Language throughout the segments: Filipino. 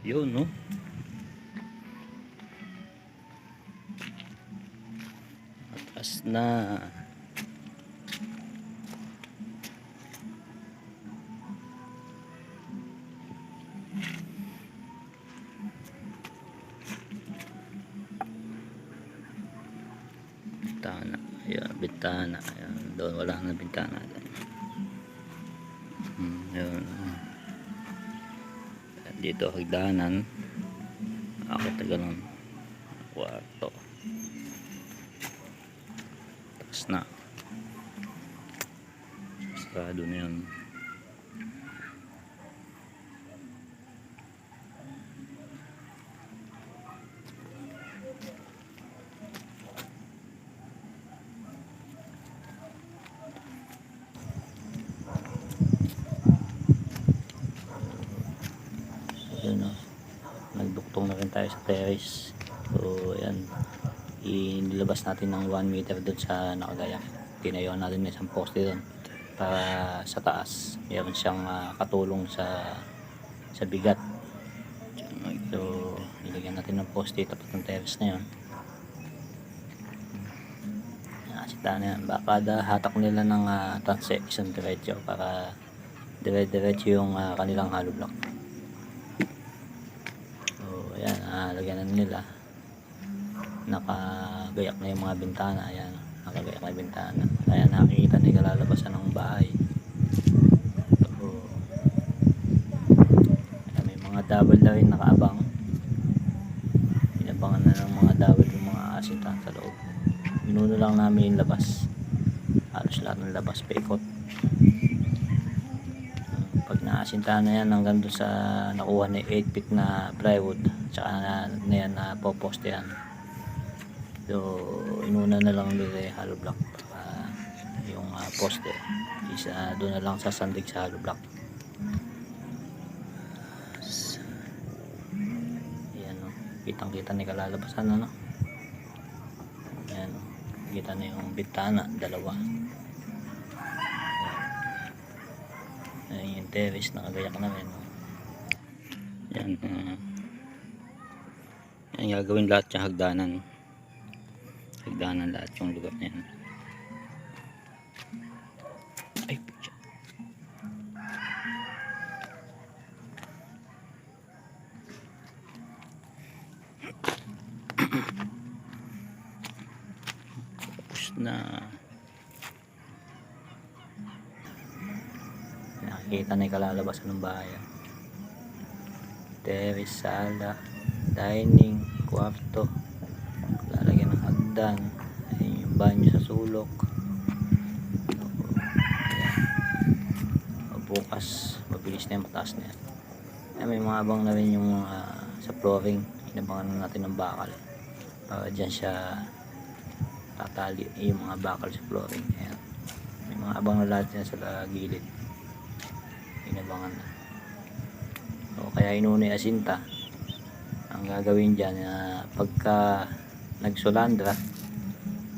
Yun, no? Atas na. Bintana. Ayan, bintana. Ayan, doon wala na bintana. Hmm, yun. Dito hagdanan. Ako taga nun. Kwarto. Tapos na. Sarado na yun. So, yun o. Nagduktong na rin tayo sa terrace. So, ayan. Inilabas natin ng 1 meter doon sa nakagayak. Tinayon natin ng isang poste doon. Para sa taas. Meron siyang ah, katulong sa sa bigat. So, nilagyan natin ng poste tapos ng terrace na yun. Nakasita na yan. Baka kada hatak nila ng uh, transe isang diretso para dire-diretso yung ah, kanilang hollow block. So, ayan, ah, lagyan na nila. Nakagayak na yung mga bintana. Ayan, nakagayak na yung bintana. Ayan, nakikita na yung kalalabasan ng bahay. So, ayan, may mga double na rin nakaabang. Inabangan na ng mga double yung mga asita sa loob. Minuno lang namin yung labas. Halos lahat ng labas paikot pag naasintahan na yan hanggang doon sa nakuha ni 8 feet na plywood tsaka na, na yan na poposte yan. So inuna na lang nila yung hollow block. Para yung ah, poste isa doon na lang sasandig sa hollow block. Yan o kitang kita ni kalalabasan ano? Yan o kita na yung bintana dalawa. Ayan. Yung terrace nakagayak na rin. oh. Yan. Uh, yan gagawin lahat yung hagdanan. Hagdanan lahat yung lugar na yan. Ay, putya. Tapos na. nakikita na yung kalalabasan ng bahay ah. terrace, sala dining, kwarto. Lalagyan ng hagdan. Ayun yung banyo sa sulok. Bukas mabilis na yung mataas na yan. Ayan, may mga abang na rin yung mga sa flooring. Inabangan na natin ng bakal. Para dyan siya tatali yung mga bakal sa flooring. Ayan. may mga abang na lahat yan sa gilid. Inabangan na. O kaya inuna yung asinta ang gagawin dyan na pagka nagsulandra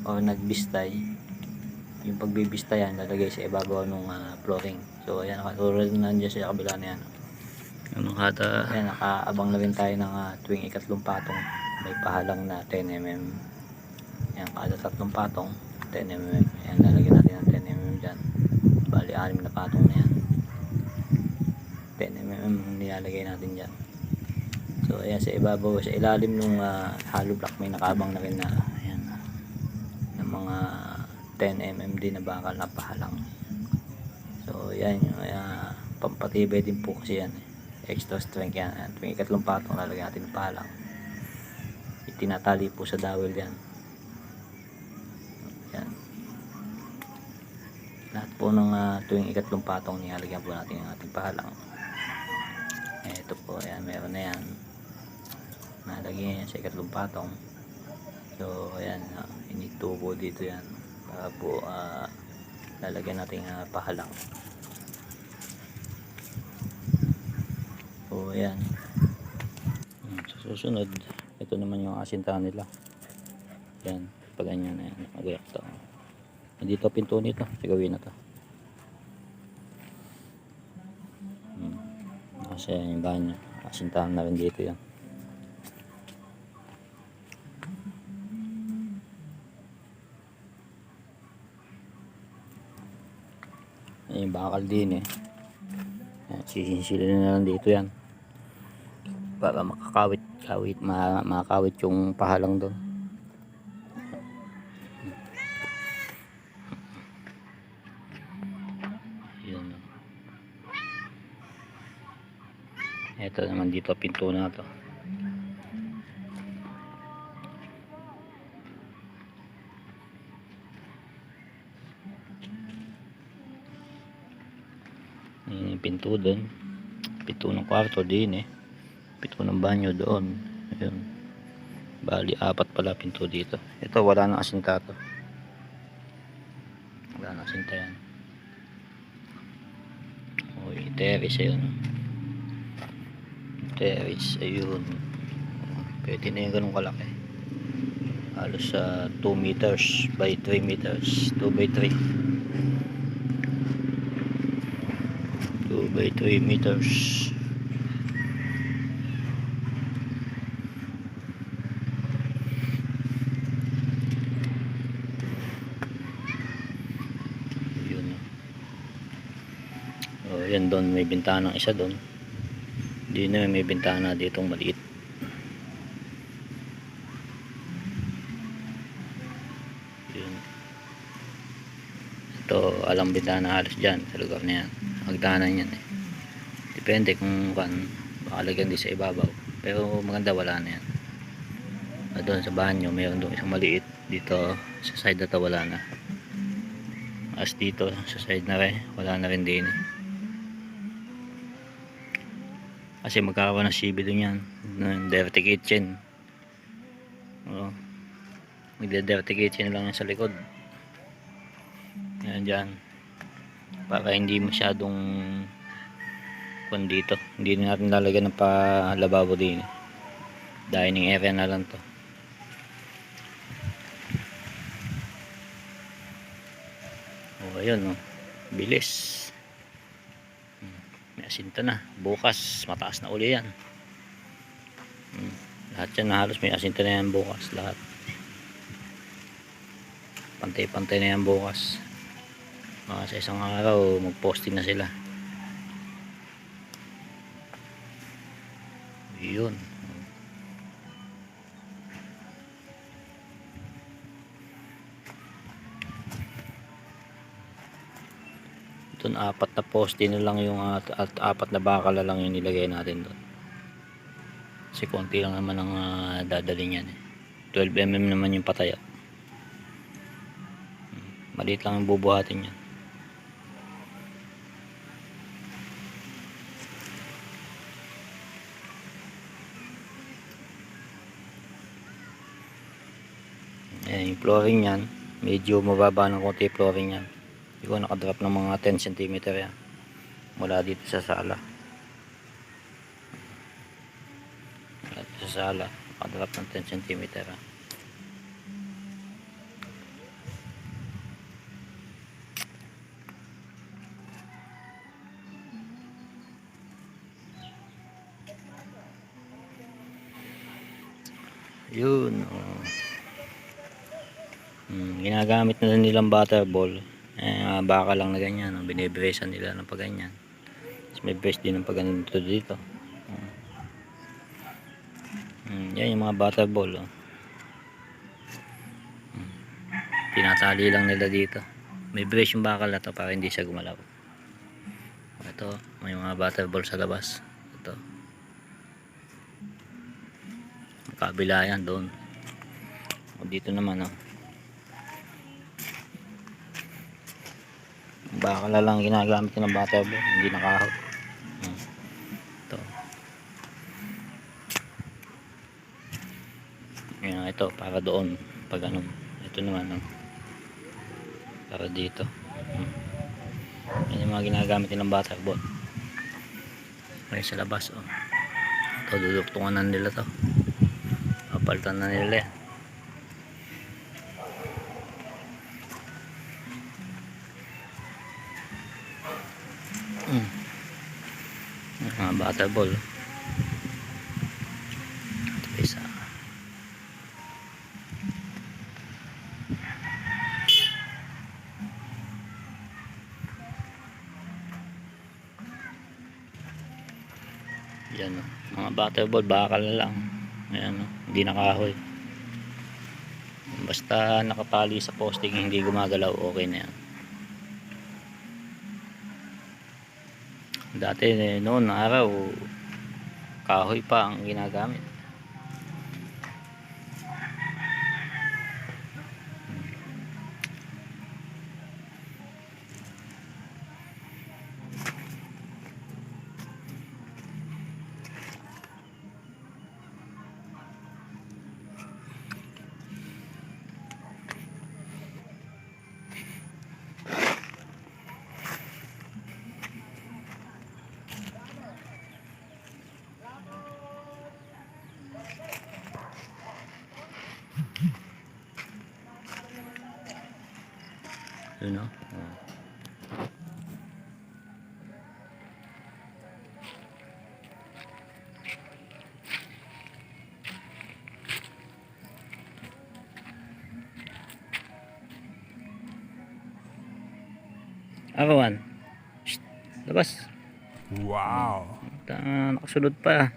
o nagbistay yung pagbibistayan lalagay sa ibabaw ng flooring. So ayan nakatulad na nandiyan sa kabila na yan. Anong hata? Ayan nakaabang na rin tayo ng ah, tuwing ikatlong patong. May pahalang na 10 mm ayan kada tatlong patong 10 mm ayan lalagyan natin ng 10 mm dyan. Bali 6 na patong na yan. 10 mm nilalagay natin dyan so ayan sa ibabaw sa ilalim ng hollow block may nakabang na rin na ayan ng mga 10 mm din na bakal na pahalang so ayan yung ayan, pampatibay din po kasi yan eh. extra strength yan ayan, tuwing ikatlong patong lalagyan natin ng pahalang. Itinatali po sa dowel yan. Yan lahat po ng ah, tuwing ikatlong patong nilalagyan po natin yung ating pahalang. Ito po, ayan, meron na yan. Nalagyan yan sa ikatlong patong. So, ayan, uh, initubo dito yan. Para po, ah, lalagyan natin uh, pahalang. So, ayan. Hmm, Sa susunod, ito naman yung asintahan nila. Ayan, pag ganyan na yan, magayak to. Dito pinto nito, sigawin na to. Hmm. Kasi yung banyo. Kasintahan na rin dito yan. Ayan yung bakal din eh. Ayan, Sisinsilin na lang dito yan. Para makakawit, kawit, ma makakawit yung pahalang doon. Yun. Ito naman dito pinto na to. Pinto doon. Pinto ng kwarto din eh. Pinto ng banyo doon. Ayun. Bali, apat pala pinto dito. Ito, wala nang asinta to. Wala nang asinta yan. Uy, terrace ayun. Terrace, ayun. Pwede na yung ganun kalaki. Halos sa 2 meters by 3 meters. 2 by 3. 2 by 3 meters. Yun. Oh, yan doon may bintana isa doon. Di na may bintana ditong maliit. Yun. Ito, alam bintana halos dyan sa lugar na yan. Hagdanan yan eh. Depende kung kan, baka lagyan din sa ibabaw. Pero maganda wala na yan. Doon sa banyo, mayroon doon isang maliit. Dito, sa side na to wala na. As dito, sa side na rin, wala na rin din eh. Kasi magkakaroon ng CB doon yan. Ng dirty kitchen. Oo. Magda-dirty kitchen lang yan sa likod. Yan dyan. Para hindi masyadong kung dito. Hindi na natin lalagyan ng palababo din. Dining area na lang to. Oh, ayun oh. Bilis. May asinta na. Bukas, mataas na uli yan. Hmm. Lahat yan halos may asinta na yan bukas. Lahat. Pantay-pantay na yan bukas. Mga sa isang araw, mag-posting na sila. Yun. Doon apat na poste na lang yung at, at apat na bakal na lang yung nilagay natin doon. Kasi konti lang naman ang uh, dadaling yan eh. 12mm naman yung patayo. Hmm, Maliit lang ang bubuhatin yan. Ayan yung flooring yan. Medyo mababa ng konti flooring yan. Ko nakadrop ng mga 10 cm yan. Mula dito sa sala. Mula dito sa sala. Nakadrop ng 10 cm. yan. Yun. Oh. Hmm, ginagamit na nilang butterball. Eh, baka lang na ganyan. Binibracean nila ng paganyan. May brace din ng paganito dito. Oh. Hmm, yan yung mga butterball. Oh. Hmm. Tinatali lang nila dito. May brace yung bakal na to para hindi siya gumalaw. Ito, may mga butterball sa labas. Ito. Kabila yan doon. O dito naman oh. Baka na lang ginagamit ng butterball, hindi nakahot. Hmm. Ito. Yan, ito para doon pag ano. Ito naman oh. Para dito. Hmm. Yan yung mga ginagamit ng butterball. Ay sa labas oh. Ito duduktungan na nila to papalitan na nila yan mga butterball ito isa. Yan o mga butterball bakal na lang. Ayan o hindi nakahoy. Basta nakatali sa posting hindi gumagalaw okay na yan. Dati eh, noon araw, kahoy pa ang ginagamit. Yun o. Oh. Akawan. Shh, labas. Wow. Ta, nakasunod pa.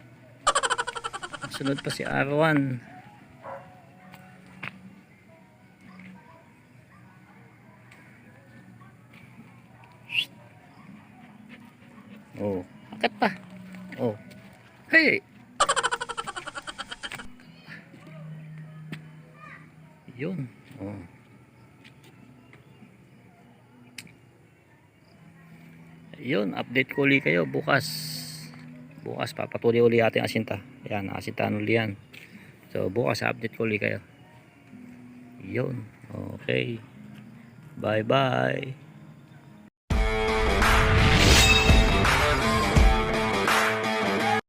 Nakasunod pa si Arawan. Yun, update ko uli kayo bukas. Bukas papatuloy uli ating asinta. Yan, asintahan uli yan. So bukas update ko uli kayo. Yun. Okay. Bye bye.